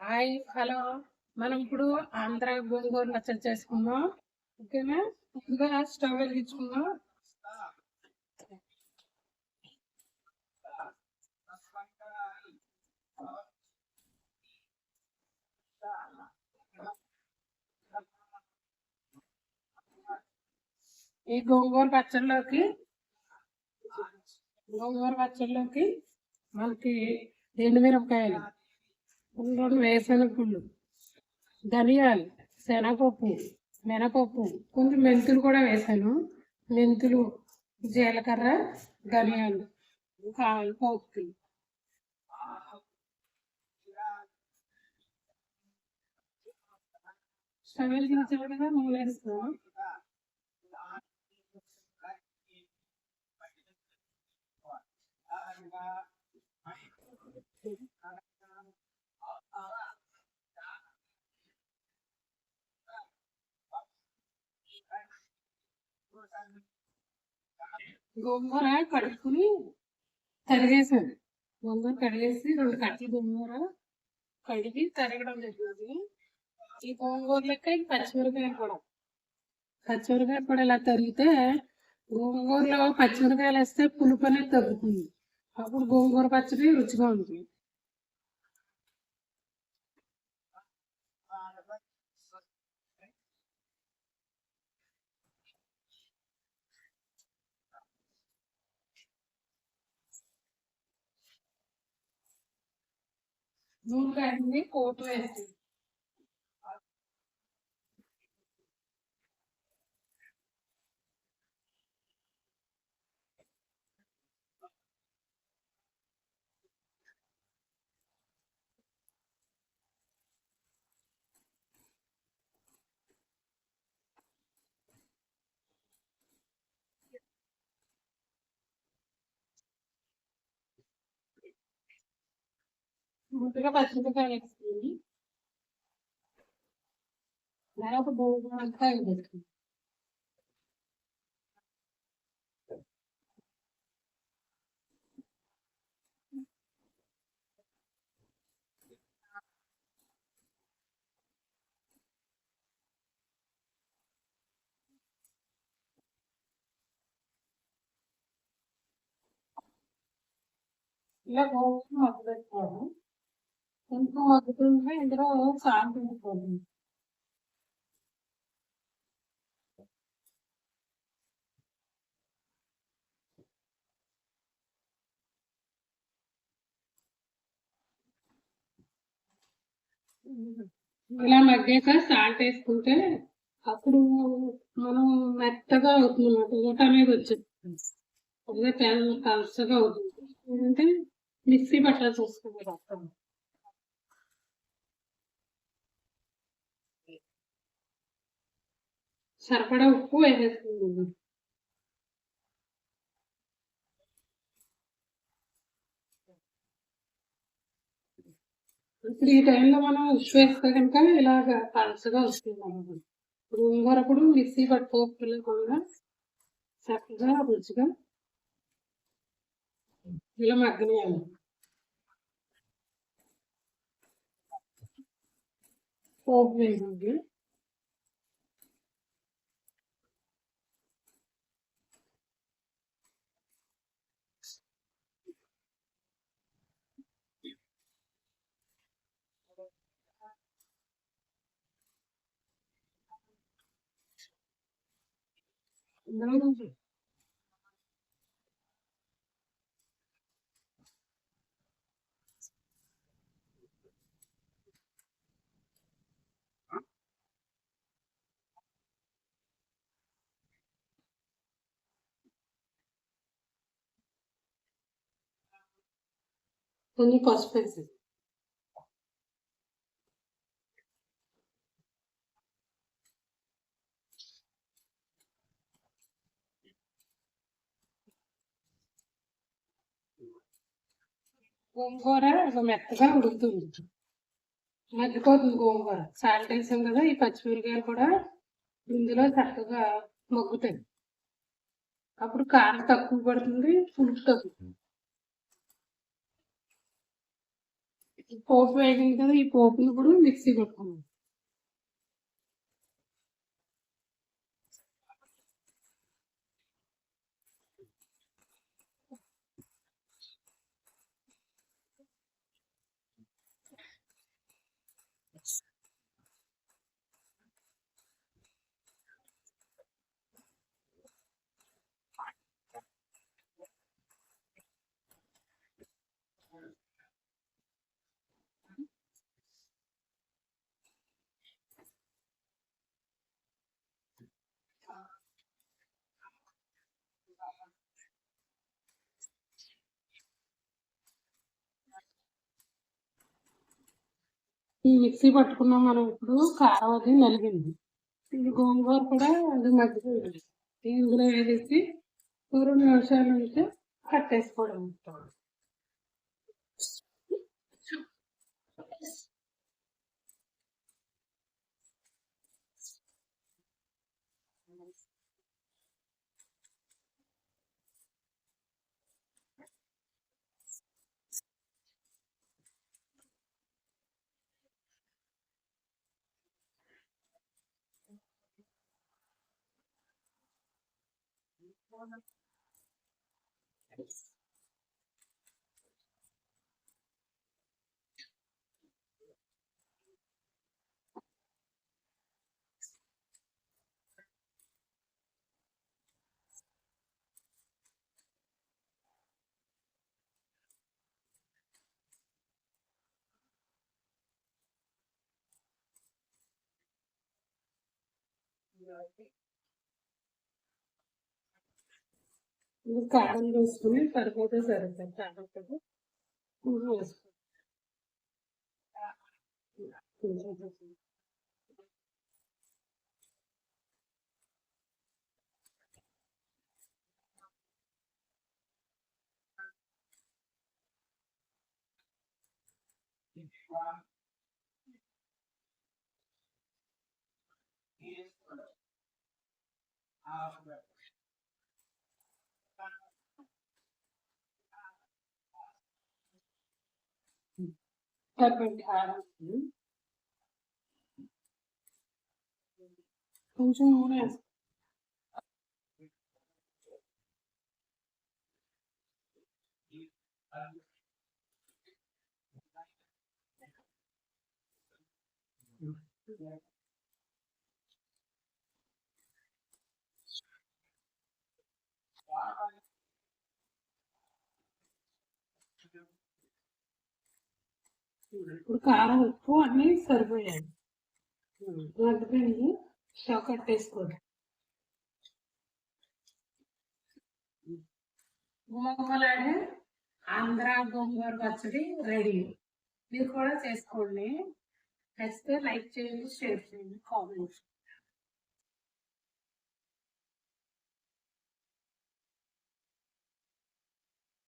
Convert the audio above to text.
Hi hello. మనం ఇప్పుడు ఆంధ్ర గోంగూర పచ్చడి చేసుకుందాం. ఓకేనా? ముందుగా స్టవ్ వెలిగించుకుందాం. ఈ గోంగూర పచ్చడిలోకి గోంగూర పచ్చడిలోకి మనకి ఎండు మిరపకాయలు. రెండు వేరుశనగ ధనియాలు శనగపప్పు మినపప్పు కొంచెం మెంతులు కూడా వేసాను. మెంతులు జీలకర్ర ధనియాలు ఇంకా స్టవ్ వెలిగించాలి కదా నూనె వేస్తున్నాను. గోంగూర కడుక్కుని తరిగేసాను గోంగూర కడిగేసి రెండు కట్టలు గోంగూర కడిగి తరగడం జరిగింది. ఈ గోంగూర లెక్క ఈ పచ్చిమిరకాయలు కూడా. పచ్చిమిరకాయలు కూడా ఇలా తరిగితే గోంగూరలో పచ్చిమిరకాయలు వేస్తే పులుపు అనేది తగ్గుతుంది. అప్పుడు గోంగూర పచ్చడి రుచిగా ఉంటుంది. నూనె కాగింది పోటు ముందుగా పచ్చిమిరపకాయలు వేస్తుంది తర్వాత గోంగూర అంతా వేస్తుంది ఇలా గోంగూర మగ్గు పెట్టుకోవడం ఇంకా మగ్గుతుంటే ఇందులో సాల్ట్ వేసుకోవాలి ఇలా మగ్గాక సాల్ట్ వేసుకుంటే అప్పుడు మనం మెత్తగా అవుతుంది అన్నమాట ఊట అనేది వచ్చేస్తుంది. అదే తెల్ల కలుసగా అవుతుంది. ఏంటంటే మిక్సీ పట్టాల్సి వస్తుంది మొత్తం. సరిపడా ఉప్పు వేసేస్తుంది ఇప్పుడు ఈ టైంలో మనం ఉప్పు వేస్తే కనుక ఇలాగ పలచగా వస్తుంది అన్నమాట. గోంగూర అప్పుడు మిక్సీ పట్టుకోకుండా చక్కగా రుచిగా ఇలా మగ్గనేయాలి. పోపు వేయండి ఇందులో కొంచెం పసుపు వేసి గోంగూర మెత్తగా ఉడుకుతుంది మగ్గిపోతుంది గోంగూర. సాల్ట్ వేసాం కదా ఈ పచ్చిమిరకాయలు కూడా ఇందులో చక్కగా మగ్గుతాయి. అప్పుడు కారం తక్కువ పడుతుంది పులుపు తగ్గుతుంది పోపు వేగింది కదా ఈ పోపుని కూడా మిక్సీ పెట్టుకున్నాం. ఈ మిక్సీ పట్టుకున్నాం మనం ఇప్పుడు కారం అది నలిగింది. ఇది గోంగూర కూడా అది మగ్గిపోయింది. ఇందులో వేసేసి ఒక రెండు నిమిషాల నుంచి కట్టేసుకోవడం ఇది కారం వేసుకుని సరిపోతే సరిపోతుంది కారం కదా ఇది వేసుకో కొంచెం కొంచెం. సరిపోయింది కారం కొంచెం నూనె వేసుకో ఇప్పుడు కారం ఉప్పు అన్నీ సరిపోయాయి. మగ్గిపోయింది స్టవ్ కట్టేసుకోండి. గుమగుమలాడే ఆంధ్ర గోంగూర పచ్చడి రెడీ. మీరు కూడా చేసుకోండి. నచ్చితే లైక్ చేయండి షేర్ చేయండి కామెంట్